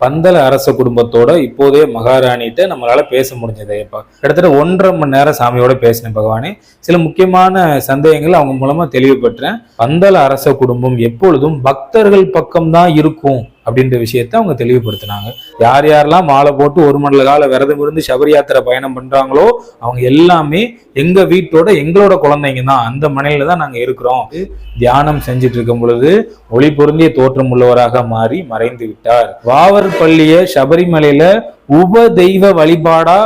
பந்தல அரச குடும்பத்தோட இப்போதே மகாராணிகிட்ட நம்மளால பேச முடிஞ்சது இப்போ கிட்டத்தட்ட ஒன்றரை மணி நேரம் சாமியோட பேசினேன் பகவானே. சில முக்கியமான சந்தேகங்கள் அவங்க மூலமா தெளிவு பெற்றேன் பந்தல அரச குடும்பம் எப்பொழுதும் பக்தர்கள் பக்கம்தான் இருக்கும். அப்படின்ற விஷயத்த அவங்க தெளிவுபடுத்தினாங்க. யார் யாரெல்லாம் மாலை போட்டு ஒரு மண்டல கால விரதம் இருந்து சபரி யாத்திரை பயணம் பண்றாங்களோ அவங்க எல்லாமே எங்க வீட்டோட எங்களோட குழந்தைங்க தான். அந்த மனையில தான் நாங்க இருக்கிறோம். தியானம் செஞ்சுட்டு இருக்கும் பொழுது ஒளி பொருந்திய தோற்றம் உள்ளவராக மாறி மறைந்து விட்டார். வாவர் பள்ளிய சபரிமலையில உப தெய்வ வழிபாடா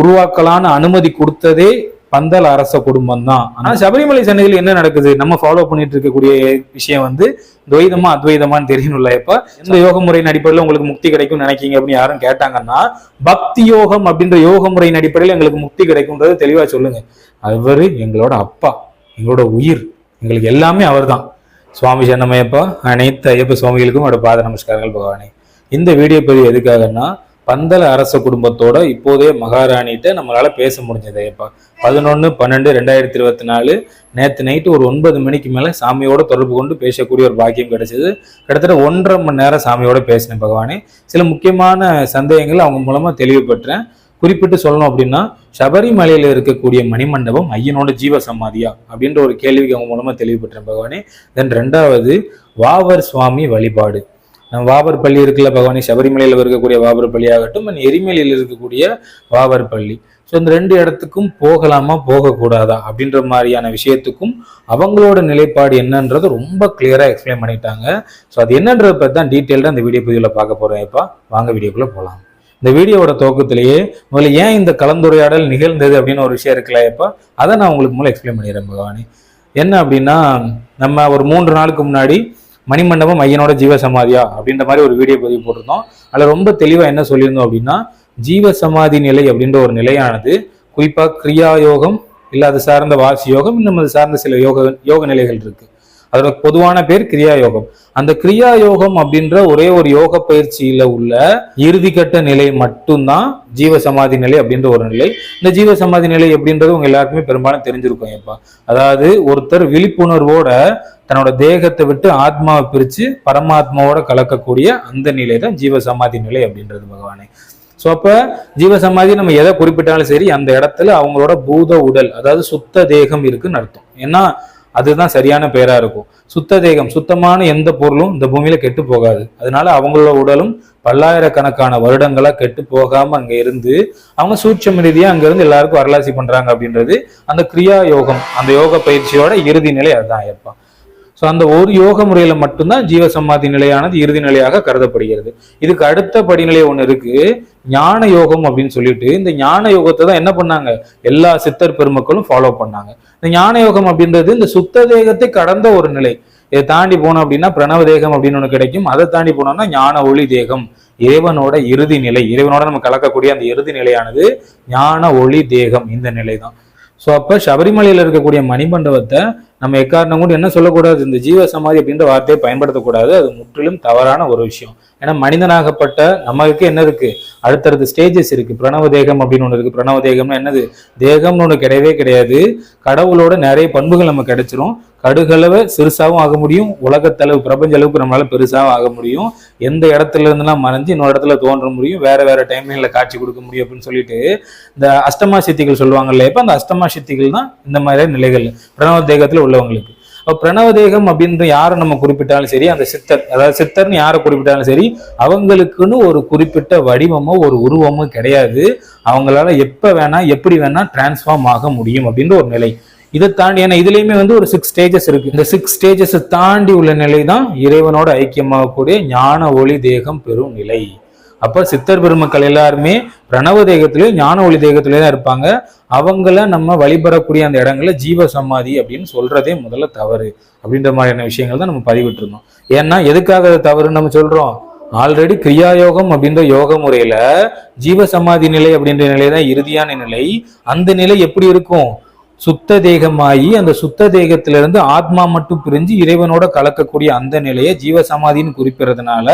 உருவாக்கலான்னு அனுமதி கொடுத்ததே பந்தல் அரச குடும்பம் தான் ஆனா சபரிமலை சன்னதியில் என்ன நடக்குது? நம்ம ஃபாலோ பண்ணிட்டு இருக்கக்கூடிய விஷயம் வந்து துவைதமா அத்வைதமான்னு தெரியணும்ல இப்ப? எந்த யோக முறையின் அடிப்படையில் உங்களுக்கு முக்தி கிடைக்கும் நினைக்கீங்க அப்படின்னு யாரும் கேட்டாங்கன்னா பக்தி யோகம் அப்படின்ற யோக முறையின் அடிப்படையில் எங்களுக்கு முக்தி கிடைக்கும்ன்றது தெளிவா சொல்லுங்க. அவரு எங்களோட அப்பா எங்களோட உயிர் எங்களுக்கு எல்லாமே அவர்தான். சுவாமி சன்னமையப்பா அனைத்து ஐயப்ப சுவாமிகளுக்கும் அவரோட பாத நமஸ்காரங்கள் பகவானே. இந்த வீடியோ பதிவு எதுக்காகன்னா பந்தல அரச குடும்பத்தோட இப்போதே மகாராணிகிட்ட நம்மளால பேச முடிஞ்சது இப்போ பதினொன்று பன்னெண்டு ரெண்டாயிரத்தி இருபத்தி நாலு நேற்று நைட்டு ஒரு ஒன்பது மணிக்கு மேலே சாமியோட தொடர்பு கொண்டு பேசக்கூடிய ஒரு பாக்கியம் கிடைச்சது. கிட்டத்தட்ட ஒன்றரை மணி நேரம் சாமியோட பேசினேன் பகவானே. சில முக்கியமான சந்தேகங்கள் அவங்க மூலமாக தெளிவு பெற்றேன். குறிப்பிட்டு சொல்லணும் அப்படின்னா சபரிமலையில் இருக்கக்கூடிய மணிமண்டபம் ஐயனோட ஜீவ சமாதியா அப்படின்ற ஒரு கேள்விக்கு அவங்க மூலமாக தெளிவு பெற்றேன் பகவானே. தென் ரெண்டாவது வாவர் சுவாமி வழிபாடு. நம்ம வாவர் பள்ளி இருக்குல்ல பகவானி? சபரிமலையில் இருக்கக்கூடிய வாபர் பள்ளி ஆகட்டும் அண்ட் எரிமலையில் இருக்கக்கூடிய வாவர் பள்ளி. ஸோ இந்த ரெண்டு இடத்துக்கும் போகலாமா போகக்கூடாதா அப்படின்ற மாதிரியான விஷயத்துக்கும் அவங்களோட நிலைப்பாடு என்னன்றது ரொம்ப கிளியராக எக்ஸ்பிளைன் பண்ணிட்டாங்க. ஸோ அது என்னன்றதை பற்றி தான் டீட்டெயில்டாக அந்த வீடியோ பதிவில் பார்க்க போகிறேன் இப்போ வாங்க வீடியோக்குள்ளே போகலாம் இந்த வீடியோவோட துவக்கத்திலேயே முதல்ல ஏன் இந்த கலந்துரையாடல் நிகழ்ந்தது அப்படின்னு ஒரு விஷயம் இருக்குல்ல இப்போ அதை நான் உங்களுக்கு மூலம் எக்ஸ்பிளைன் பண்ணிடுறேன் பகவானி. என்ன அப்படின்னா நம்ம ஒரு மூன்று நாளுக்கு முன்னாடி மணிமண்டபம் ஐயனோட ஜீவ சமாதியா அப்படின்ற மாதிரி ஒரு வீடியோ பதிவு போட்டிருந்தோம். அதில் ரொம்ப தெளிவாக என்ன சொல்லியிருந்தோம் அப்படின்னா ஜீவ சமாதி நிலை அப்படின்ற ஒரு நிலையானது குறிப்பாக கிரியா யோகம் இல்லை அது சார்ந்த வாசி யோகம் இன்னும் அது சார்ந்த சில யோக யோக நிலைகள் இருக்குது அதோட பொதுவான பேர் கிரியா யோகம் அந்த கிரியா யோகம் அப்படின்ற ஒரே ஒரு யோக பயிற்சியில உள்ள இறுதிக்கட்ட நிலை மட்டும்தான் ஜீவ சமாதி நிலை அப்படின்ற ஒரு நிலை. இந்த ஜீவ சமாதி நிலை அப்படின்றது உங்க எல்லாருக்குமே பெரும்பாலும் தெரிஞ்சிருக்கும் எப்பா அதாவது ஒருத்தர் விழிப்புணர்வோட தன்னோட தேகத்தை விட்டு ஆத்மாவை பிரிச்சு பரமாத்மாவோட கலக்கக்கூடிய அந்த நிலை தான் ஜீவ சமாதி நிலை அப்படின்றது பகவானே. ஸோ அப்ப ஜீவசமாதி நம்ம எதை குறிப்பிட்டாலும் சரி அந்த இடத்துல அவங்களோட பூத உடல் அதாவது சுத்த தேகம் இருக்குன்னு அர்த்தம். ஏன்னா அதுதான் சரியான பேரா இருக்கும். சுத்த தேகம் சுத்தமான எந்த பொருளும் இந்த பூமியில கெட்டு போகாது. அதனால அவங்களோட உடலும் பல்லாயிரக்கணக்கான வருடங்களா கெட்டு போகாம அங்க இருந்து அவங்க சூட்சம் ரீதியா அங்க இருந்து எல்லாருக்கும் வரலாசி பண்றாங்க அப்படின்றது அந்த கிரியா யோகம் அந்த யோக பயிற்சியோட இறுதி நிலை அதுதான் ஐயப்பா. ஸோ அந்த ஒரு யோக முறையில் மட்டும்தான் ஜீவ சமாதி நிலையானது இறுதி நிலையாக கருதப்படுகிறது. இதுக்கு அடுத்த படிநிலை ஒன்று இருக்கு. ஞான யோகம் அப்படின்னு சொல்லிட்டு இந்த ஞான யோகத்தை தான் என்ன பண்ணாங்க? எல்லா சித்தர் பெருமக்களும் ஃபாலோ பண்ணாங்க. இந்த ஞான யோகம் அப்படின்றது இந்த சுத்த தேகத்தை கடந்த ஒரு நிலை. இதை தாண்டி போனோம் அப்படின்னா பிரணவ தேகம் அப்படின்னு ஒன்று கிடைக்கும். அதை தாண்டி போனோம்னா ஞான ஒளி தேகம். இறைவனோட இறுதி நிலை. இறைவனோட நம்ம கலக்கக்கூடிய அந்த இறுதி நிலையானது ஞான ஒளி தேகம் இந்த நிலை தான் ஸோ அப்போ சபரிமலையில் இருக்கக்கூடிய மணிமண்டபத்தை நம்ம எக்காரணம் கூட என்ன சொல்லக்கூடாது? இந்த ஜீவ சமாதி அப்படின்ற வார்த்தையை பயன்படுத்தக்கூடாது. அது முற்றிலும் தவறான ஒரு விஷயம். ஏன்னா மனிதனாகப்பட்ட நமக்கு என்ன இருக்கு? அடுத்தடுத்த ஸ்டேஜஸ் இருக்கு. பிரணவ தேகம் அப்படின்னு ஒன்று இருக்கு. பிரணவ தேகம்னா என்னது? தேகம்னு ஒன்று கிடையவே கிடையாது. கடவுளோட நிறைய பண்புகள் நம்ம கிடைச்சிரும். கடுகளவு சிறுசாகவும் ஆக முடியும். உலகத்தளவு பிரபஞ்ச அளவுக்கு நம்மளால பெருசாகவும் ஆக முடியும். எந்த இடத்துல இருந்தெல்லாம் மறைஞ்சு இன்னொரு இடத்துல தோன்ற முடியும். வேற வேற டைம்ல காட்சி கொடுக்க முடியும் அப்படின்னு சொல்லிட்டு இந்த அஷ்டமா சித்திகள் சொல்லுவாங்கல்ல இப்போ அந்த அஷ்டமா சித்திகள் தான் இந்த மாதிரி நிலைகள் பிரணவ தேகத்துல உள்ளவங்களுக்கு. அப்ப பிரணவ தேகம் அப்படின்ற யாரை நம்ம குறிப்பிட்டாலும் சரி அந்த சித்தர் அதாவது சித்தர்னு யாரை குறிப்பிட்டாலும் சரி அவங்களுக்குன்னு ஒரு குறிப்பிட்ட வடிவமோ ஒரு உருவமோ கிடையாது. அவங்களால எப்போ வேணா எப்படி வேணா டிரான்ஸ்ஃபார்ம் ஆக முடியும் அப்படின்ற ஒரு நிலை. இதை தாண்டி ஏன்னா இதுலேயுமே வந்து ஒரு சிக்ஸ் ஸ்டேஜஸ் இருக்கு. இந்த சிக்ஸ் ஸ்டேஜஸ் தாண்டி உள்ள நிலை தான் இறைவனோட ஐக்கியமாகக்கூடிய ஞான ஒளி தேகம் பெறும் நிலை. அப்ப சித்தர் பெருமக்கள் எல்லாருமே பிரணவ தேகத்திலேயும் ஞான ஒளி தேகத்திலே தான் இருப்பாங்க. அவங்கள நம்ம வழிபடக்கூடிய அந்த இடங்கள்ல ஜீவ சமாதி அப்படின்னு சொல்றதே முதல்ல தவறு அப்படின்ற மாதிரியான விஷயங்கள் தான் நம்ம பதிவிட்டுருந்தோம் ஏன்னா எதுக்காக அது தவறுன்னு நம்ம சொல்றோம்? ஆல்ரெடி கிரியா யோகம் அப்படின்ற யோக முறையில ஜீவ சமாதி நிலை அப்படின்ற நிலை தான் இறுதியான நிலை. அந்த நிலை எப்படி இருக்கும்? சுத்த தேகமாயி அந்த சுத்த தேகத்திலிருந்து ஆத்மா மட்டும் பிரிஞ்சு இறைவனோட கலக்கக்கூடிய அந்த நிலையை ஜீவசமாதின்னு குறிப்பிடுறதுனால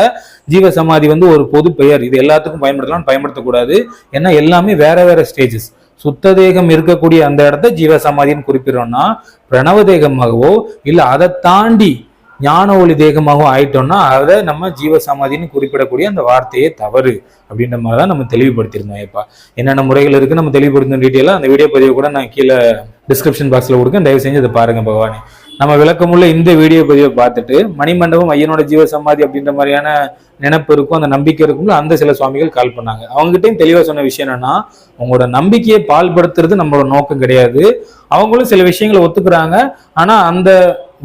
ஜீவசமாதி வந்து ஒரு பொது பெயர். இது எல்லாத்துக்கும் பயன்படுத்தலாம் பயன்படுத்தக்கூடாது. ஏன்னா எல்லாமே வேற வேற ஸ்டேஜஸ் சுத்த தேகம் இருக்கக்கூடிய அந்த இடத்த ஜீவசமாதின்னு குறிப்பிடுறோம்னா பிரணவ தேகமாகவோ இல்லை அதை தாண்டி ஞான ஒளி தேகமாகவும் ஆயிட்டோம்னா அதை நம்ம ஜீவ சமாதின்னு குறிப்பிடக்கூடிய அந்த வார்த்தையே தவறு அப்படின்ற மாதிரி தான் நம்ம தெளிவுபடுத்தியிருந்தோம் ஏப்பா என்னென்ன முறைகள் இருக்குன்னு நம்ம தெளிவுபடுத்தணும் டீட்டெயிலாக அந்த வீடியோ பதிவை கூட நான் கீழே டிஸ்கிரிப்ஷன் பாக்ஸில் கொடுக்க தயவு செஞ்சு இதை பாருங்க பகவானே. நம்ம விளக்கமுள்ள இந்த வீடியோ பதிவை பார்த்துட்டு மணிமண்டபம் ஐயனோட ஜீவ சமாதி அப்படின்ற மாதிரியான நினைப்பு இருக்கும் அந்த நம்பிக்கை இருக்கும்ல அந்த சில சுவாமிகள் கால் பண்ணாங்க. அவங்ககிட்டயும் தெளிவாக சொன்ன விஷயம் என்னன்னா உங்களோட நம்பிக்கையை பால்படுத்துறது நம்மளோட நோக்கம் கிடையாது. அவங்களும் சில விஷயங்களை ஒத்துக்கிறாங்க. ஆனால் அந்த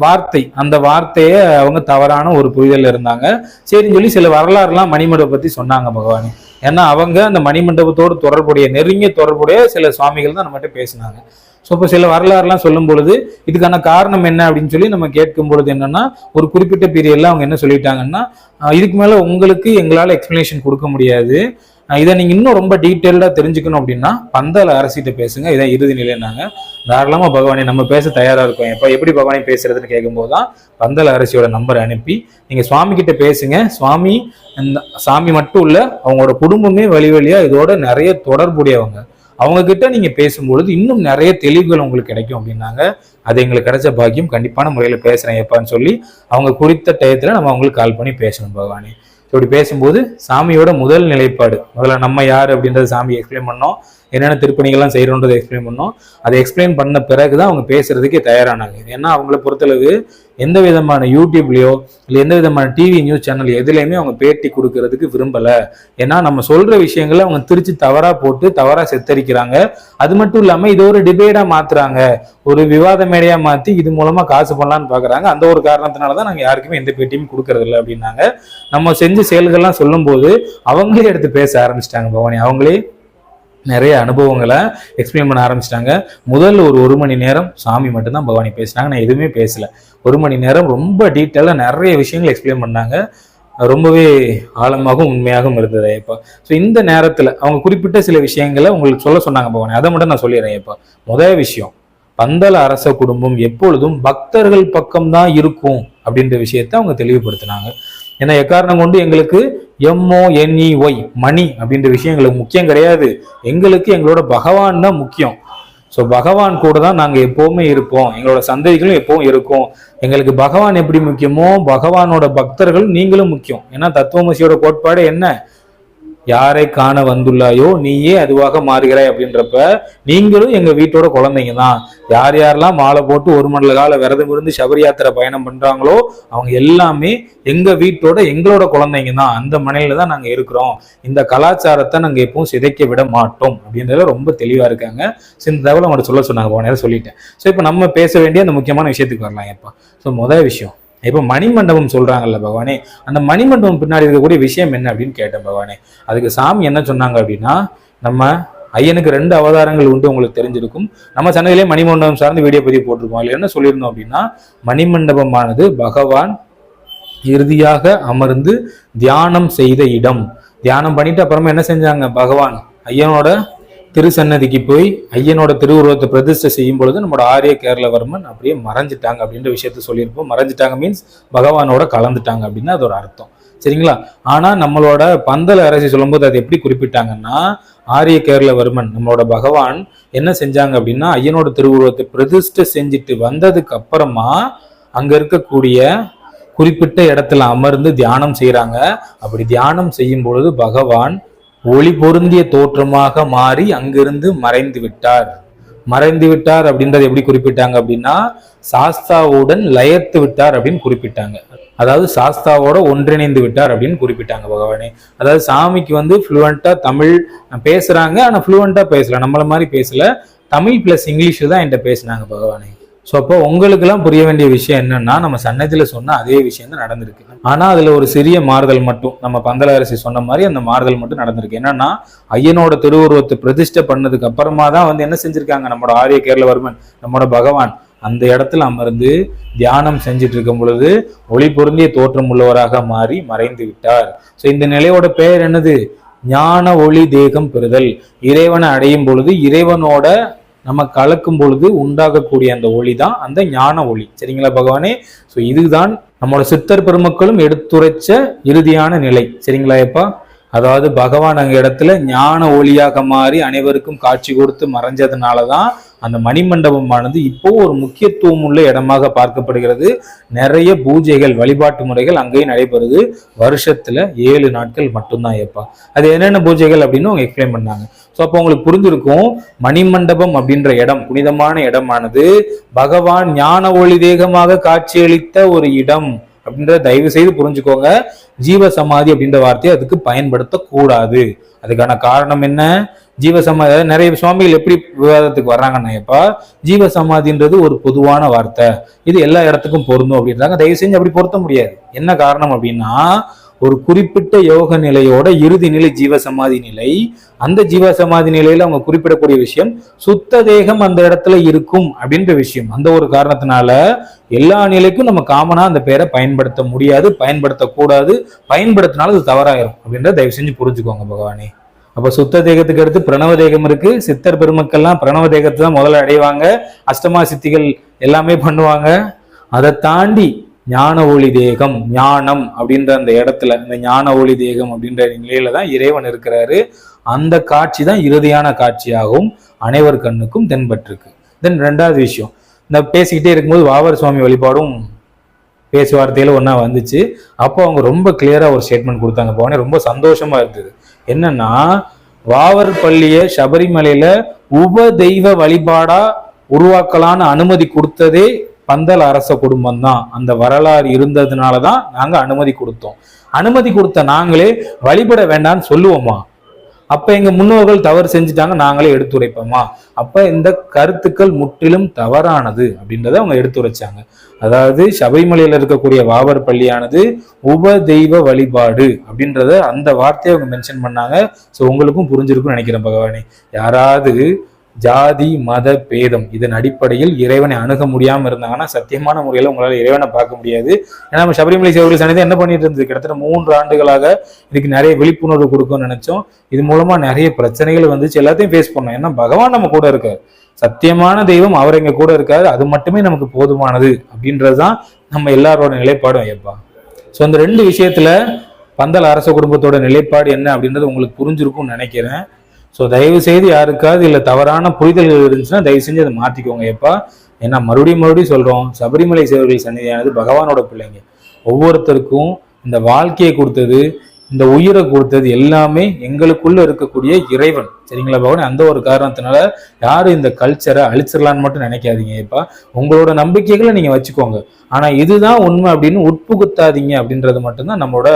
வார்த்தை அந்த வார்த்தையை அவங்க தவறான ஒரு புரிதல் இருந்தாங்க. சரின்னு சொல்லி சில வரலாறுலாம் மணிமண்டபம் பற்றி சொன்னாங்க பகவானே. ஏன்னா அவங்க அந்த மணிமண்டபத்தோடு தொடர்புடைய நெருங்கிய தொடர்புடைய சில சுவாமிகள் தான் நம்மகிட்ட பேசினாங்க. ஸோ இப்போ சில வரலாறுலாம் சொல்லும் பொழுது இதுக்கான காரணம் என்ன? அப்படின்னு சொல்லி நம்ம கேட்கும் பொழுது என்னன்னா ஒரு குறிப்பிட்ட பீரியட்ல அவங்க என்ன சொல்லிட்டாங்கன்னா இதுக்கு மேலே உங்களுக்கு எங்களால் எக்ஸ்பிளனேஷன் கொடுக்க முடியாது. இதை நீங்கள் இன்னும் ரொம்ப டீட்டெயில்டாக தெரிஞ்சுக்கணும் அப்படின்னா பந்தல அரசிட்ட பேசுங்க. இதான் இறுதி நிலைனாங்க தாராளமாக பகவானே நம்ம பேச தயாராக இருக்கோம். எப்போ எப்படி பகவானே பேசுறதுன்னு கேட்கும்போது தான் பந்தல அரசியோட நம்பரை அனுப்பி நீங்கள் சுவாமி கிட்ட பேசுங்க. சுவாமி இந்த சாமி மட்டும் இல்லை அவங்களோட குடும்பமே வழி வழியாக இதோட நிறைய தொடர்புடையவங்க. அவங்க கிட்ட நீங்க பேசும்பொழுது இன்னும் நிறைய தெளிவுகள் உங்களுக்கு கிடைக்கும் அப்படின்னாங்க. அது எங்களுக்கு கிடைச்ச பாக்கியம். கண்டிப்பான முறையில் பேசுறேன் எப்பான்னு சொல்லி அவங்க குறித்த டயத்துல நம்ம அவங்களுக்கு கால் பண்ணி பேசணும் பகவானே. இப்படி பேசும்போது சாமியோட முதல் நிலைப்பாடு முதல்ல நம்ம யார் அப்படின்றத சாமி எக்ஸ்பிளைன் பண்ணோம். என்னென்ன திருப்பணிகள்லாம் செய்கிறோன்றதை எக்ஸ்பிளைன் பண்ணோம். அதை எக்ஸ்பிளைன் பண்ண பிறகு தான் அவங்க பேசுறதுக்கே தயாரானாங்க. ஏன்னா அவங்கள பொறுத்தளவு எந்த விதமான யூடியூப்லேயோ இல்லை எந்த விதமான டிவி நியூஸ் சேனல் எதுலேயுமே அவங்க பேட்டி கொடுக்கறதுக்கு விரும்பல. ஏன்னா நம்ம சொல்கிற விஷயங்களை அவங்க திருச்சி தவறாக போட்டு தவறாக செத்தரிக்கிறாங்க. அது மட்டும் இல்லாமல் இது ஒரு டிபேடாக மாற்றுறாங்க ஒரு விவாத மேடையாக மாற்றி இது மூலமாக காசு பண்ணலான்னு பார்க்குறாங்க அந்த ஒரு காரணத்தினால தான் நாங்கள் யாருக்குமே எந்த பேட்டியும் கொடுக்கறதில்ல அப்படின்னாங்க. நம்ம செஞ்ச செயல்கள்லாம் சொல்லும்போது அவங்களே எடுத்து பேச ஆரம்பிச்சிட்டாங்க பவானி. அவங்களே நிறைய அனுபவங்களை எக்ஸ்பிளைன் பண்ண ஆரம்பிச்சிட்டாங்க. முதல்ல ஒரு ஒரு மணி நேரம் சாமி மட்டும்தான் பவானி பேசினாங்க. நான் எதுவுமே பேசல. ஒரு மணி நேரம் ரொம்ப டீட்டெயிலாக நிறைய விஷயங்கள் எக்ஸ்பிளைன் பண்ணாங்க. ரொம்பவே ஆழமாகவும் உண்மையாகவும் இருந்தது இப்போ ஸோ இந்த நேரத்தில் அவங்க குறிப்பிட்ட சில விஷயங்களை உங்களுக்கு சொல்ல சொன்னாங்க பவானி அதை மட்டும் நான் சொல்லிடுறேன் இப்போ முதல் விஷயம் பந்தல அரச குடும்பம் எப்பொழுதும் பக்தர்கள் பக்கம்தான் இருக்கும் அப்படின்ற விஷயத்த அவங்க தெளிவுபடுத்தினாங்க. ஏன்னா எக்காரணம் கொண்டு எங்களுக்கு எம்ஓஎன்இஒய் ஒய் மணி அப்படின்ற விஷயம் எங்களுக்கு முக்கியம் கிடையாது. எங்களுக்கு எங்களோட பகவான் தான் முக்கியம். ஸோ பகவான் கூட தான் நாங்கள் எப்போவுமே இருப்போம். எங்களோட சந்ததிகளும் எப்பவும் இருக்கும். எங்களுக்கு பகவான் எப்படி முக்கியமோ பகவானோட பக்தர்கள் நீங்களும் முக்கியம். ஏன்னா தத்துவமசியோட கோட்பாடு என்ன? யாரை காண வந்துள்ளாயோ நீயே அதுவாக மாறுகிறாய் அப்படின்றப்ப நீங்களும் எங்க வீட்டோட குழந்தைங்க தான் யார் யாரெல்லாம் மாலை போட்டு ஒரு மண்டல கால விரதம் இருந்து சபரி யாத்திரை பயணம் பண்றாங்களோ அவங்க எல்லாமே எங்க வீட்டோட எங்களோட குழந்தைங்க தான் அந்த மனையில தான் நாங்க இருக்கிறோம். இந்த கலாச்சாரத்தை நாங்க எப்பவும் சிதைக்க விட மாட்டோம் அப்படின்றத ரொம்ப தெளிவா இருக்காங்க. ஸோ இந்த தகவலை அவங்கள்ட்ட சொல்ல சொன்னாங்க போன நேரம் சொல்லிட்டேன். ஸோ இப்போ நம்ம பேச வேண்டிய அந்த முக்கியமான விஷயத்துக்கு வரலாம் இப்போ. ஸோ முதல் விஷயம் இப்போ மணிமண்டபம் சொல்கிறாங்கல்ல பகவானே அந்த மணிமண்டபம் பின்னாடி இருக்கக்கூடிய விஷயம் என்ன அப்படின்னு கேட்டேன் பகவானே. அதுக்கு சாமி என்ன சொன்னாங்க அப்படின்னா நம்ம ஐயனுக்கு ரெண்டு அவதாரங்கள் உண்டு உங்களுக்கு தெரிஞ்சிருக்கும். நம்ம சன்னதிலே மணிமண்டபம் சார்ந்து வீடியோ பதிவு போட்டிருப்போம் இல்லை என்ன சொல்லியிருந்தோம் அப்படின்னா மணிமண்டபமானது பகவான் இறுதியாக அமர்ந்து தியானம் செய்த இடம். தியானம் பண்ணிட்டு அப்புறமா என்ன செஞ்சாங்க பகவான்? ஐயனோட திருசன்னதிக்கு போய் ஐயனோட திருவுருவத்தை பிரதிஷ்டை செய்யும் பொழுது நம்மளோட ஆரிய கேரளவர்மன் அப்படியே மறைஞ்சிட்டாங்க அப்படின்ற விஷயத்த சொல்லியிருப்போம். மறைஞ்சிட்டாங்க மீன்ஸ் பகவானோட கலந்துட்டாங்க அப்படின்னு அது ஒரு அர்த்தம். சரிங்களா? ஆனா நம்மளோட பந்தல அரசி சொல்லும்போது அது எப்படி குறிப்பிட்டாங்கன்னா ஆரிய கேரளவர்மன் நம்மளோட பகவான் என்ன செஞ்சாங்க அப்படின்னா ஐயனோட திருவுருவத்தை பிரதிஷ்டை செஞ்சுட்டு வந்ததுக்கு அப்புறமா அங்க இருக்கக்கூடிய குறிப்பிட்ட இடத்துல அமர்ந்து தியானம் செய்கிறாங்க அப்படி தியானம் செய்யும் பொழுது பகவான் ஒளி பொருந்திய தோற்றமாக மாறி அங்கிருந்து மறைந்து விட்டார். மறைந்து விட்டார் அப்படின்றத எப்படி குறிப்பிட்டாங்க அப்படின்னா சாஸ்தாவுடன் லயத்து விட்டார் அப்படின்னு குறிப்பிட்டாங்க. அதாவது சாஸ்தாவோட ஒன்றிணைந்து விட்டார் அப்படின்னு குறிப்பிட்டாங்க பகவானே. அதாவது சாமிக்கு வந்து ஃப்ளூவெண்ட்டாக தமிழ் பேசுகிறாங்க ஆனால் ஃப்ளூவெண்ட்டாக பேசல. நம்மள மாதிரி பேசல. தமிழ் பிளஸ் இங்கிலீஷில் தான் என்கிட்ட பேசினாங்க பகவானே. ஸோ அப்போ உங்களுக்கெல்லாம் புரிய வேண்டிய விஷயம் என்னன்னா நம்ம சன்னதியில் சொன்ன அதே விஷயம் தான் நடந்திருக்கு. ஆனால் அதில் ஒரு சிறிய மாறுதல் மட்டும் நம்ம பந்தல அரசி சொன்ன மாதிரி அந்த மாறுதல் மட்டும் நடந்திருக்கு. என்னன்னா ஐயனோட திருவுருவத்தை பிரதிஷ்டை பண்ணதுக்கு அப்புறமா தான் வந்து என்ன செஞ்சிருக்காங்க? நம்மளோட ஆரிய கேரளவர்மன் நம்மளோட பகவான் அந்த இடத்துல அமர்ந்து தியானம் செஞ்சுட்டு இருக்கும் பொழுது ஒளி பொருந்திய தோற்றம் உள்ளவராக மாறி மறைந்து விட்டார். ஸோ இந்த நிலையோட பெயர் என்னது? ஞான ஒளி தேகம் பெறுதல். இறைவனை அடையும் பொழுது இறைவனோட நம்ம கலக்கும் பொழுது உண்டாகக்கூடிய அந்த ஒளி தான் அந்த ஞான ஒளி. சரிங்களா பகவானே? ஸோ இதுதான் நம்மளோட சித்தர் பெருமக்களும் எடுத்துரைச்ச இறுதியான நிலை. சரிங்களா எப்பா அதாவது பகவான் அங்க இடத்துல ஞான ஒளியாக மாறி அனைவருக்கும் காட்சி கொடுத்து மறைஞ்சதுனால தான் அந்த மணிமண்டபமானது இப்போ ஒரு முக்கியத்துவம் உள்ள இடமாக பார்க்கப்படுகிறது. நிறைய பூஜைகள் வழிபாட்டு முறைகள் அங்கேயும் நடைபெறுது. வருஷத்துல ஏழு நாட்கள் மட்டும்தான் ஏப்பா அது என்னென்ன பூஜைகள் அப்படின்னு அவங்க எக்ஸ்பிளைன் பண்ணாங்க. ஸோ அப்போ உங்களுக்கு புரிஞ்சிருக்கும் மணிமண்டபம் அப்படின்ற இடம் புனிதமான இடமானது பகவான் ஞான ஒளி தேகமாக காட்சியளித்த ஒரு இடம் அப்படின்றத தயவு செய்து புரிஞ்சுக்கோங்க. ஜீவ சமாதி அப்படின்ற வார்த்தையை அதுக்கு பயன்படுத்தக்கூடாது. அதுக்கான காரணம் என்ன? ஜீவ சமாதி நிறைய சுவாமிகள் எப்படி விவாதத்துக்கு வர்றாங்கன்னா இப்போ ஜீவ சமாதின்றது ஒரு பொதுவான வார்த்தை. இது எல்லா இடத்துக்கும் பொருந்தும் அப்படின்றாங்க. தயவு செஞ்சு அப்படி பொருத்த முடியாது. என்ன காரணம் அப்படின்னா ஒரு குறிப்பிட்ட யோக நிலையோட இறுதி நிலை ஜீவ சமாதி நிலை. அந்த ஜீவ சமாதி நிலையில அவங்க குறிப்பிடக்கூடிய விஷயம் சுத்த தேகம் அந்த இடத்துல இருக்கும் அப்படின்ற விஷயம். அந்த ஒரு காரணத்தினால எல்லா நிலைக்கும் நம்ம காமனா அந்த பேரை பயன்படுத்த முடியாது பயன்படுத்தக்கூடாது. பயன்படுத்தினாலும் அது தவறாயிரும் அப்படின்றத தயவு செஞ்சு புரிஞ்சுக்கோங்க பகவானே. அப்போ சுத்த தேகத்துக்கு அடுத்து பிரணவ தேகம் இருக்கு. சித்தர் பெருமக்கள்லாம் பிரணவ தேகத்தை தான் முதல்ல அடைவாங்க. அஷ்டமா சித்திகள் எல்லாமே பண்ணுவாங்க. அதை தாண்டி ஞான ஒளி தேகம் ஞானம் அப்படின்ற அந்த இடத்துல இந்த ஞான ஒளி தேகம் அப்படின்ற நிலையில தான் இறைவன் இருக்கிறாரு. அந்த காட்சி தான் இறுதியான காட்சியாகவும் அனைவர் கண்ணுக்கும் தென்பட்டிருக்கு. தென் ரெண்டாவது விஷயம் இந்த பேசிக்கிட்டே இருக்கும்போது வாவர் சுவாமி வழிபாடும் பேச்சுவார்த்தையில ஒன்றா வந்துச்சு. அப்போ அவங்க ரொம்ப கிளியரா ஒரு ஸ்டேட்மெண்ட் கொடுத்தாங்க. போனே ரொம்ப சந்தோஷமா இருந்தது. என்னன்னா வாவர் பள்ளிய சபரிமலையில உப தெய்வ வழிபாடா உருவாக்கலான்னு அனுமதி கொடுத்ததே பந்தல் அரச குடும்பம் தான் அந்த வரலாறு இருந்ததுனால தான் நாங்கள் அனுமதி கொடுத்தோம். அனுமதி கொடுத்த நாங்களே வழிபட வேண்டாம்னு சொல்லுவோமா? அப்ப எங்க முன்னோர்கள் தவறு செஞ்சுட்டாங்க நாங்களே எடுத்துரைப்போமா? அப்ப இந்த கருத்துக்கள் முற்றிலும் தவறானது அப்படின்றத அவங்க எடுத்துரைச்சாங்க. அதாவது சபரிமலையில இருக்கக்கூடிய வாவர் பள்ளியானது உப தெய்வ வழிபாடு அப்படின்றத அந்த வார்த்தையை அவங்க மென்ஷன் பண்ணாங்க. ஸோ உங்களுக்கும் புரிஞ்சிருக்கும்னு நினைக்கிறேன் பகவானே. யாராவது ஜாதி மத பேதம். இதன் அடிப்படையில் இறைவனை அணுக முடியாம இருந்தாங்கன்னா சத்தியமான முறையில் உங்களால் இறைவனை பார்க்க முடியாது. ஏன்னா நம்ம சபரிமலை சேவர்கள் சன்னதி என்ன பண்ணிட்டு இருந்தது? கிட்டத்தட்ட மூன்று ஆண்டுகளாக இதுக்கு நிறைய விழிப்புணர்வு கொடுக்கும்னு நினைச்சோம். இது மூலமா நிறைய பிரச்சனைகள் வந்துச்சு. எல்லாத்தையும் ஃபேஸ் பண்ணோம். ஏன்னா பகவான் நம்ம கூட இருக்காரு. சத்தியமான தெய்வம் அவர் எங்க கூட இருக்காரு. அது மட்டுமே நமக்கு போதுமானது அப்படின்றதுதான் நம்ம எல்லாரோட நிலைப்பாடும் ஐயப்பா. ஸோ அந்த ரெண்டு விஷயத்துல பந்தல் அரச குடும்பத்தோட நிலைப்பாடு என்ன அப்படின்றது உங்களுக்கு புரிஞ்சிருக்கும்னு நினைக்கிறேன். ஸோ தயவு செய்து யாருக்காவது இல்லை தவறான புரிதல்கள் இருந்துச்சுன்னா தயவு செஞ்சு அதை மாற்றிக்கோங்க. எப்பா? ஏன்னா மறுபடியும் மறுபடியும் சொல்கிறோம் சபரிமலை சேவர்கள் சன்னிதியானது பகவானோட பிள்ளைங்க. ஒவ்வொருத்தருக்கும் இந்த வாழ்க்கையை கொடுத்தது இந்த உயிரை கொடுத்தது எல்லாமே எங்களுக்குள்ள இருக்கக்கூடிய இறைவன். சரிங்களா பகவான்? அந்த ஒரு காரணத்தினால யாரும் இந்த கல்ச்சரை அழிச்சிடலான்னு மட்டும் நினைக்காதீங்க இப்ப உங்களோட நம்பிக்கைகளை நீங்க வச்சுக்கோங்க. ஆனா இதுதான் உண்மை அப்படின்னு உட்புகுத்தாதீங்க அப்படின்றது மட்டும்தான் நம்மளோட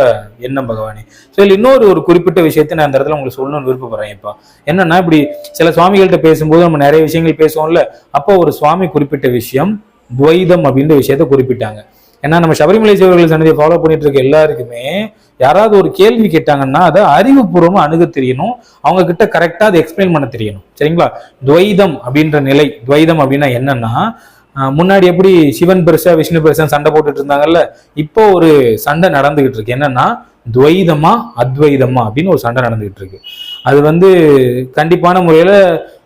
எண்ணம் பகவானே. ஸோ இன்னொரு ஒரு குறிப்பிட்ட விஷயத்தை நான் அந்த இடத்துல உங்களுக்கு சொல்லணும்னு விருப்பப்படுறேன் இப்போ என்னன்னா இப்படி சில சுவாமிகள்கிட்ட பேசும்போது நம்ம நிறைய விஷயங்கள் பேசுவோம்ல அப்போ ஒரு சுவாமி குறிப்பிட்ட விஷயம் துவைதம் அப்படின்ற விஷயத்த குறிப்பிட்டாங்க. ஏன்னா நம்ம சபரிமலை சிவர்கள் சன்னதியை ஃபாலோ பண்ணிட்டு இருக்க எல்லாருக்குமே யாராவது ஒரு கேள்வி கேட்டாங்கன்னா அதை அறிவுபூர்வமாக அணுக தெரியணும். அவங்க கிட்ட கரெக்டாக அதை எக்ஸ்பிளைன் பண்ண தெரியணும். சரிங்களா? துவைதம் அப்படின்ற நிலை. துவைதம் அப்படின்னா என்னன்னா முன்னாடி எப்படி சிவன் பெருசா விஷ்ணு பெருசா சண்டை போட்டுட்டு இருந்தாங்கல்ல இப்போ ஒரு சண்டை நடந்துகிட்டு இருக்கு என்னன்னா துவைதமா அத்வைதமா அப்படின்னு ஒரு சண்டை நடந்துகிட்டு இருக்கு அது வந்து கண்டிப்பான முறையில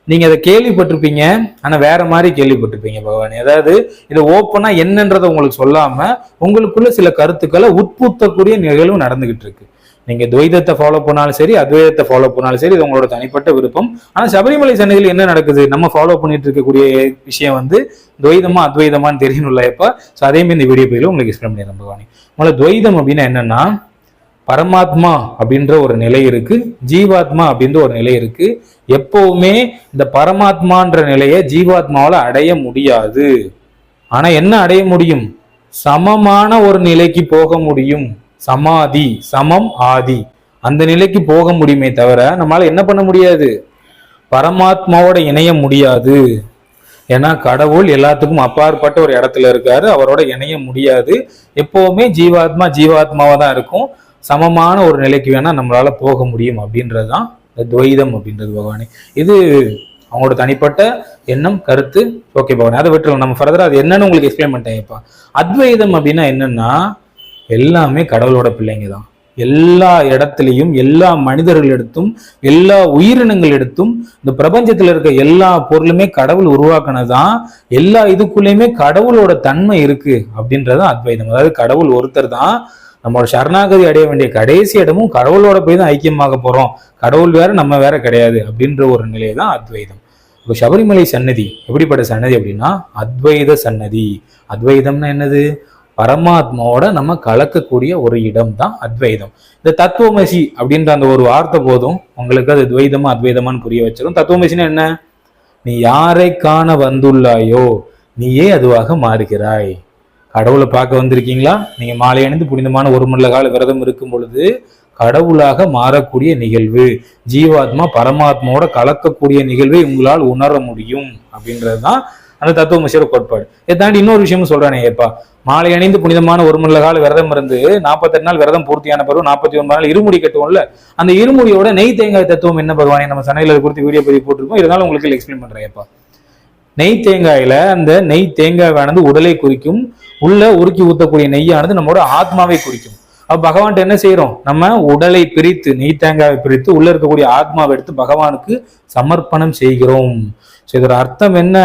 நீங்க அதை கேள்விப்பட்டிருப்பீங்க. ஆனா வேற மாதிரி கேள்விப்பட்டிருப்பீங்க பகவான். அதாவது இதை ஓப்பனா என்னன்றதை உங்களுக்கு சொல்லாம உங்களுக்குள்ள சில கருத்துக்களை உட்புத்தக்கூடிய நிகழ்வு நடந்துகிட்டு இருக்கு. நீங்க துவைதத்தை ஃபாலோ பண்ணாலும் சரி அத்வைதத்தை ஃபாலோ பண்ணாலும் சரி இது உங்களோட தனிப்பட்ட விருப்பம். ஆனா சபரிமலை சன்னதியில் என்ன நடக்குது? நம்ம ஃபாலோ பண்ணிட்டு இருக்கக்கூடிய விஷயம் வந்து துவைதமா அத்வைதமான்னு தெரியணும்ல இப்ப ஸோ அதே மாதிரி இந்த வீடியோ பதில உங்களுக்கு எக்ஸ்பிளைன் பண்ணி நம்புவாங்க முதல்ல துவைதம் அப்படின்னா என்னன்னா பரமாத்மா அப்படின்ற ஒரு நிலை இருக்கு ஜீவாத்மா அப்படின்ற ஒரு நிலை இருக்கு. எப்பவுமே இந்த பரமாத்மான்ற நிலையை ஜீவாத்மாவில் அடைய முடியாது. ஆனா என்ன அடைய முடியும்? சமமான ஒரு நிலைக்கு போக முடியும். சமாதி சமம் ஆதி. அந்த நிலைக்கு போக முடியுமே தவிர நம்மளால என்ன பண்ண முடியாது? பரமாத்மாவோட இணைய முடியாது. ஏன்னா கடவுள் எல்லாத்துக்கும் அப்பாற்பட்ட ஒரு இடத்துல இருக்காரு. அவரோட இணைய முடியாது. எப்பவுமே ஜீவாத்மா ஜீவாத்மாவா தான் இருக்கும். சமமான ஒரு நிலைக்கு வேணால் நம்மளால போக முடியும் அப்படின்றது தான் இந்த துவைதம் அப்படின்றது பகவானே. இது அவங்களோட தனிப்பட்ட எண்ணம் கருத்து. ஓகே பகவானே அதை விட்டுருவோம் நம்ம ஃபர்தரா அது என்னன்னு உங்களுக்கு எக்ஸ்பிளைன் பண்ணிட்டேன் இப்போ. அத்வைதம் அப்படின்னா என்னன்னா எல்லாமே கடவுளோட பிள்ளைங்க தான். எல்லா இடத்துலையும் எல்லா மனிதர்களிடத்தும் எல்லா உயிரினங்களிடத்தும் இந்த பிரபஞ்சத்தில் இருக்க எல்லா பொருளுமே கடவுள் உருவாக்குனதுதான். எல்லா இதுக்குள்ளேயுமே கடவுளோட தன்மை இருக்கு அப்படின்றது அத்வைதம். அதாவது கடவுள் ஒருத்தர் தான் நம்மளோட சரணாகதி அடைய வேண்டிய கடைசி இடமும் கடவுளோட போய் தான் ஐக்கியமாக போகிறோம் கடவுள் வேற நம்ம வேற கிடையாது அப்படின்ற ஒரு நிலை தான் அத்வைதம். இப்போ சபரிமலை சன்னதி எப்படிப்பட்ட சன்னதி அப்படின்னா அத்வைத சன்னதி. அத்வைதம்னா என்னது? பரமாத்மாவோட நம்ம கலக்கக்கூடிய ஒரு இடம் தான் அத்வைதம். இந்த தத்துவமசி அப்படின்ற அந்த ஒரு வார்த்தை போதும். உங்களுக்கு அது துவைதமா அத்வைதமான்னு புரிய வச்சிடும் தத்துவமசின்னா என்ன? நீ யாரை காண வந்துள்ளாயோ நீயே அதுவாக மாறுகிறாய். கடவுளை பார்க்க வந்திருக்கீங்களா? நீங்கள் மாலை அணிந்து புனிதமான ஒரு மண்டல கால விரதம் இருக்கும் பொழுது கடவுளாக மாறக்கூடிய நிகழ்வு ஜீவாத்மா பரமாத்மாவோட கலக்கக்கூடிய நிகழ்வை உங்களால் உணர முடியும் அப்படின்றது தான் அந்த தத்துவமசியோட கோட்பாடு. இதை தாண்டி இன்னொரு விஷயமும் சொல்றானே ஏப்பா மாலை அணிந்து புனிதமான ஒரு மண்டல கால விரதம் இருந்து நாற்பத்தெட்டு நாள் விரதம் பூர்த்தியான பிறகு நாற்பத்தி ஒன்பது நாள் இருமுடி கட்டுவோம்ல அந்த இருமுடியோட நெய் தேங்காய் தத்துவம் என்ன பகவானே? நம்ம சனையில் குறித்து வீடியோ பதிவு போட்டிருக்கோம். இருந்தாலும் உங்களுக்கு எக்ஸ்பிளைன் பண்றேன் ஏப்பா நெய் தேங்காயில அந்த நெய் தேங்காயானது உடலை குறிக்கும். உள்ள உருக்கி ஊத்தக்கூடிய நெய்யானது நம்மளோட ஆத்மாவை குறிக்கும். அப்ப பகவான்கிட்ட என்ன செய்யறோம் நம்ம உடலை பிரித்து நெய் தேங்காயை பிரித்து உள்ள இருக்கக்கூடிய ஆத்மாவை எடுத்து பகவானுக்கு சமர்ப்பணம் செய்கிறோம். ஸோ இதோட அர்த்தம் என்ன?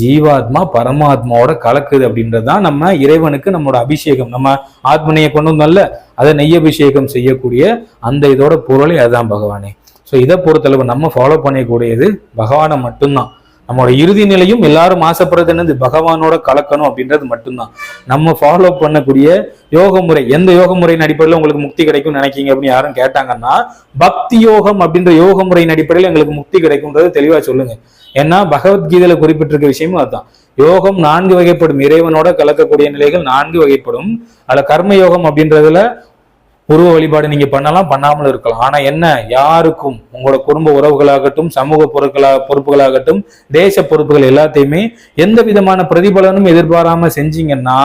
ஜீவாத்மா பரமாத்மாவோட கலக்குது அப்படின்றது தான் நம்ம இறைவனுக்கு நம்மளோட அபிஷேகம். நம்ம ஆத்மனையை கொண்டு வந்தோம்ல அதை நெய் அபிஷேகம் செய்யக்கூடிய அந்த இதோட பொருளை அதுதான் பகவானே. ஸோ இதை பொறுத்தளவு நம்ம ஃபாலோ பண்ணக்கூடியது பகவானை மட்டும்தான். நம்மளோட இறுதி நிலையும் எல்லாரும் ஆசைப்படுறது என்னது? பகவானோட கலக்கணும் அப்படின்றது மட்டும்தான். நம்ம ஃபாலோ பண்ணக்கூடிய யோக முறை எந்த யோக முறையின் அடிப்படையில் உங்களுக்கு முக்தி கிடைக்கும்னு நினைக்கிங்க அப்படின்னு யாரும் கேட்டாங்கன்னா பக்தி யோகம் அப்படின்ற யோக முறையின் அடிப்படையில் எங்களுக்கு முக்தி கிடைக்கும்ன்றது தெளிவா சொல்லுங்க. ஏன்னா பகவத்கீதையில குறிப்பிட்டிருக்க விஷயமும் அதுதான். யோகம் நான்கு வகைப்படும். இறைவனோட கலக்கக்கூடிய நிலைகள் நான்கு வகைப்படும். அதுல கர்ம யோகம் அப்படின்றதுல உருவ வழிபாடு நீங்க பண்ணலாம் பண்ணாமல் இருக்கலாம். ஆனா என்ன? யாருக்கும் உங்களோட குடும்ப உறவுகளாகட்டும் சமூக பொருட்களா பொறுப்புகளாகட்டும் தேச பொறுப்புகள் எல்லாத்தையுமே எந்த விதமான பிரதிபலனும் எதிர்பாராம செஞ்சீங்கன்னா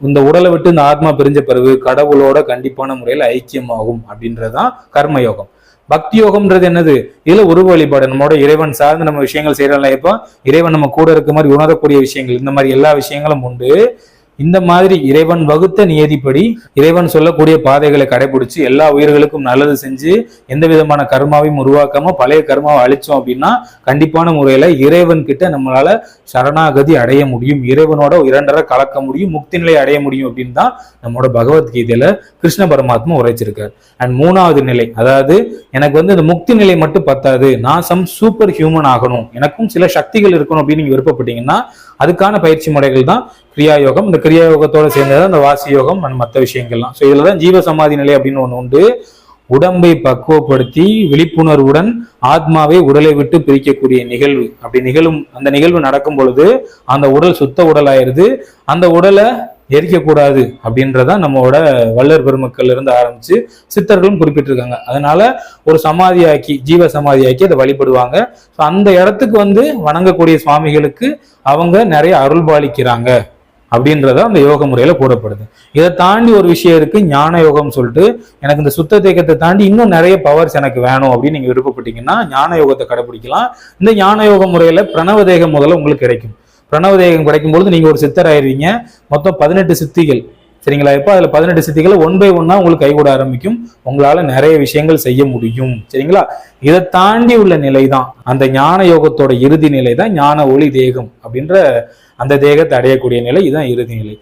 இந்த உடலை விட்டு இந்த ஆத்மா பிரிஞ்ச பிறகு கடவுளோட கண்டிப்பான முறையில் ஐக்கியமாகும் அப்படின்றதுதான் கர்மயோகம். பக்தி யோகம்ன்றது என்னது? இதுல உருவ வழிபாடு. நம்மளோட இறைவன் சார்ந்து நம்ம விஷயங்கள் செய்யறோம்ல இப்போ இறைவன் நம்ம கூட இருக்க மாதிரி உணரக்கூடிய விஷயங்கள் இந்த மாதிரி எல்லா விஷயங்களும் உண்டு. இந்த மாதிரி இறைவன் வகுத்த நியதிப்படி இறைவன் சொல்லக்கூடிய பாதைகளை கடைபிடிச்சு எல்லா உயிர்களுக்கும் நல்லது செஞ்சு எந்த விதமான கர்மாவையும் உருவாக்காம பழைய கர்மாவை அழிச்சோம் அப்படின்னா கண்டிப்பான முறையில இறைவன் கிட்ட நம்மளால சரணாகதி அடைய முடியும். இறைவனோட இரண்டரை கலக்க முடியும் முக்தி நிலை அடைய முடியும் அப்படின்னு தான் நம்மளோட பகவத்கீதையில கிருஷ்ண பரமாத்மா உரைச்சிருக்கார். அண்ட் மூணாவது நிலை அதாவது எனக்கு வந்து இந்த முக்தி நிலை மட்டும் பத்தாது நான் சம் சூப்பர் ஹியூமன் ஆகணும் எனக்கும் சில சக்திகள் இருக்கணும் அப்படின்னு நீங்க விருப்பப்பட்டீங்கன்னா அதுக்கான பயிற்சி முறைகள் தான் கிரியா யோகம் இந்த கிரியா யோகத்தோட சேர்ந்தது அந்த வாசி யோகம் அண்ட் மற்ற விஷயங்கள்லாம். ஸோ இதுல தான் ஜீவ சமாதி நிலை அப்படின்னு ஒன்று உண்டு. உடம்பை பக்குவப்படுத்தி விழிப்புணர்வுடன் ஆத்மாவை உடலை விட்டு பிரிக்கக்கூடிய நிகழ்வு. அப்படி நிகழும் அந்த நிகழ்வு நடக்கும் பொழுது அந்த உடல் சுத்த உடல் ஆயிருது அந்த உடலை எரிக்கக்கூடாது அப்படின்றத நம்மளோட வள்ளர் பெருமக்கள் இருந்து ஆரம்பிச்சு சித்தர்களும் குறிப்பிட்டிருக்காங்க. அதனால ஒரு சமாதியாக்கி ஜீவ சமாதியாக்கி அதை வழிபடுவாங்க. ஸோ அந்த இடத்துக்கு வந்து வணங்கக்கூடிய சுவாமிகளுக்கு அவங்க நிறைய அருள் பாலிக்கிறாங்க அப்படின்றத அந்த யோக முறையில கூறப்படுது இதை தாண்டி ஒரு விஷயம் இருக்கு ஞான யோகம் சொல்லிட்டு. எனக்கு இந்த சுத்த தேக்கத்தை தாண்டி இன்னும் நிறைய பவர்ஸ் எனக்கு வேணும் அப்படின்னு நீங்க விருப்பப்பட்டீங்கன்னா ஞான யோகத்தை கடைபிடிக்கலாம். இந்த ஞான யோக முறையில பிரணவ தேகம் முதல்ல உங்களுக்கு கிடைக்கும். பிரணவ தேகம் கிடைக்கும் பொழுது நீங்க ஒரு சித்தர் ஆயிடுவீங்க. மொத்தம் பதினெட்டு சித்திகள். சரிங்களா? இப்போ அதில் பதினெட்டு சித்திகளை ஒன் பை ஒன்னா உங்களுக்கு கைகூட ஆரம்பிக்கும். உங்களால நிறைய விஷயங்கள் செய்ய முடியும். சரிங்களா? இதை தாண்டி உள்ள நிலை தான் அந்த ஞான யோகத்தோட இறுதி நிலை தான் ஞான ஒளி தேகம் அப்படின்ற அந்த தேகத்தை அடையக்கூடிய நிலை. இதுதான் இறுதி நிலை.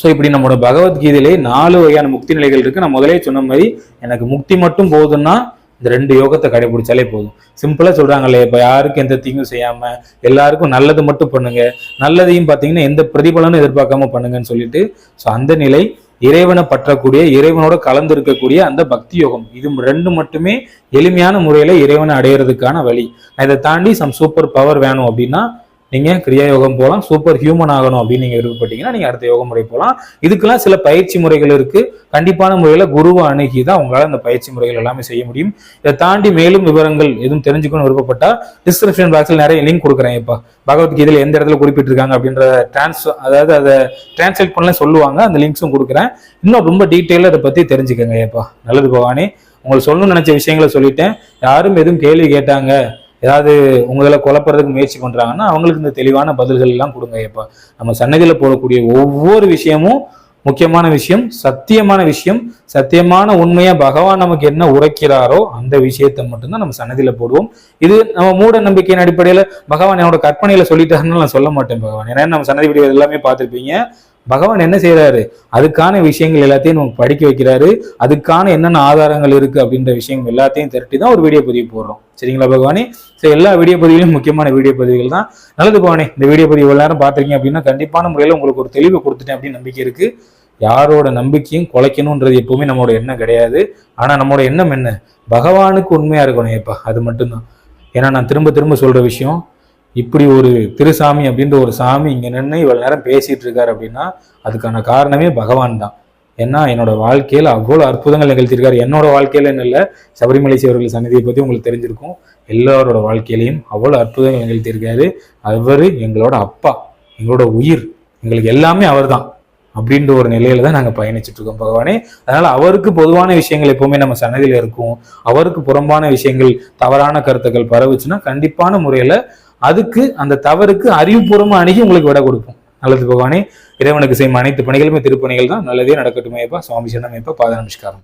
ஸோ இப்படி நம்மளோட பகவத்கீதையிலே நாலு வகையான முக்தி நிலைகள் இருக்கு. நான் முதலே சொன்ன மாதிரி எனக்கு முக்தி மட்டும் போதுன்னா இந்த ரெண்டு யோகத்தை கடைபிடிச்சாலே போதும். சிம்பிளாக சொல்கிறாங்களே இப்போ யாருக்கும் எந்த தீங்கும் செய்யாமல் எல்லாருக்கும் நல்லது மட்டும் பண்ணுங்க. நல்லதையும் பார்த்தீங்கன்னா எந்த பிரதிபலனும் எதிர்பார்க்காம பண்ணுங்கன்னு சொல்லிட்டு ஸோ அந்த நிலை இறைவனை பற்றக்கூடிய இறைவனோட கலந்து இருக்கக்கூடிய அந்த பக்தி யோகம். இது ரெண்டு மட்டுமே எளிமையான முறையில் இறைவனை அடையிறதுக்கான வழி. இதை தாண்டி சம் சூப்பர் பவர் வேணும் அப்படின்னா நீங்க கிரியா யோகம் போகலாம் சூப்பர் ஹியூமன் ஆகணும் அப்படின்னு நீங்க விருப்பப்பட்டீங்கன்னா நீங்க அடுத்த யோக முறை போகலாம் இதுக்கெல்லாம் சில பயிற்சி முறைகள் இருக்கு. கண்டிப்பான முறையில குருவை அணுகி தான் உங்களால் அந்த பயிற்சி முறைகள் எல்லாமே செய்ய முடியும். இதை தாண்டி மேலும் விவரங்கள் எதுவும் தெரிஞ்சுக்கணும் விருப்பப்பட்டா டிஸ்கிரிப்ஷன் பாக்ஸில் நிறைய லிங்க் கொடுக்குறேன் இப்போ. பகவத்கீதையில் எந்த இடத்துல குறிப்பிட்டிருக்காங்க அப்படின்ற டிரான்ஸ் அதாவது அதை டிரான்ஸ்லேட் பண்ணல சொல்லுவாங்க அந்த லிங்க்ஸும் கொடுக்குறேன். இன்னும் ரொம்ப டீட்டெயிலாக அதை பற்றி தெரிஞ்சுக்கங்க ஏப்பா. நல்லது பவானி உங்களுக்கு சொல்லணும்னு நினைச்ச விஷயங்களை சொல்லிட்டேன். யாரும் எதுவும் கேள்வி கேட்டாங்க ஏதாவது உங்களை குழப்பறதுக்கு முயற்சி பண்ணுறாங்கன்னா அவங்களுக்கு இந்த தெளிவான பதில்கள் எல்லாம் கொடுங்க. இப்போ நம்ம சன்னதியில் போடக்கூடிய ஒவ்வொரு விஷயமும் முக்கியமான விஷயம் சத்தியமான விஷயம் சத்தியமான உண்மையா பகவான் நமக்கு என்ன உரைக்கிறாரோ அந்த விஷயத்தை மட்டும்தான் நம்ம சன்னதியில போடுவோம். இது நம்ம மூட நம்பிக்கையின் அடிப்படையில பகவான் என்னோட கற்பனையில சொல்லிட்டாருன்னு நான் சொல்ல மாட்டேன் பகவான். ஏன்னா நம்ம சன்னதி வீடியோ எல்லாமே பார்த்துருப்பீங்க. பகவான் என்ன செய்கிறாரு அதுக்கான விஷயங்கள் எல்லாத்தையும் நமக்கு படிக்க வைக்கிறாரு. அதுக்கான என்னென்ன ஆதாரங்கள் இருக்குது அப்படின்ற விஷயங்கள் எல்லாத்தையும் திரட்டி தான் ஒரு வீடியோ பதிவு போடுறோம். சரிங்களா பகவானே? சரி எல்லா வீடியோ பதிவுகளும் முக்கியமான வீடியோ பதிவுகள் தான். நல்லது பகவானே இந்த வீடியோ பதிவு எல்லாரும் நேரம் பார்த்துருக்கீங்க அப்படின்னா கண்டிப்பான முறையில் உங்களுக்கு ஒரு தெளிவு கொடுத்துட்டேன் அப்படின்னு நம்பிக்கை இருக்குது யாரோட நம்பிக்கையும் குலைக்கணுன்றது எப்பவுமே நம்மளோட எண்ணம் கிடையாது. ஆனால் நம்மளோட எண்ணம் என்ன? பகவானுக்கு உண்மையாக இருக்கணும் எப்பா அது மட்டும்தான். ஏன்னா நான் திரும்ப திரும்ப சொல்கிற விஷயம் இப்படி ஒரு திருசாமி அப்படின்ற ஒரு சாமி இங்கே நின்று இவ்வளோ நேரம் பேசிகிட்டு இருக்காரு அப்படின்னா அதுக்கான காரணமே பகவான் தான். ஏன்னா என்னோட வாழ்க்கையில் அவ்வளோ அற்புதங்கள் நிகழ்த்தியிருக்காரு என்னோட வாழ்க்கையில் என்ன இல்லை சபரிமலை சிவர்கள் சன்னதியை பற்றி உங்களுக்கு தெரிஞ்சிருக்கும். எல்லாரோட வாழ்க்கையிலையும் அவ்வளோ அற்புதங்கள் நிகழ்த்தியிருக்காரு அவர் எங்களோட அப்பா எங்களோட உயிர் எங்களுக்கு எல்லாமே அவர்தான் அப்படின்ற ஒரு நிலையில தான் நாங்கள் பயணிச்சுட்டு இருக்கோம் பகவானே. அதனால அவருக்கு பொதுவான விஷயங்கள் எப்பவுமே நம்ம சன்னதியில் இருக்கும். அவருக்கு புறம்பான விஷயங்கள் தவறான கருத்துக்கள் பரவுச்சுன்னா கண்டிப்பான முறையில அதுக்கு அந்த தவறுக்கு அறிவுபூர்வமா அணுகி உங்களுக்கு விட கொடுப்போம். நல்லது பகவானே இறைவனுக்கு செய்யும் அனைத்து பணிகளுமே திருப்பணிகள் தான் நல்லதே நடக்கட்டுமேப்பா சுவாமி சரணமேப்பா பாத நமஸ்காரம்.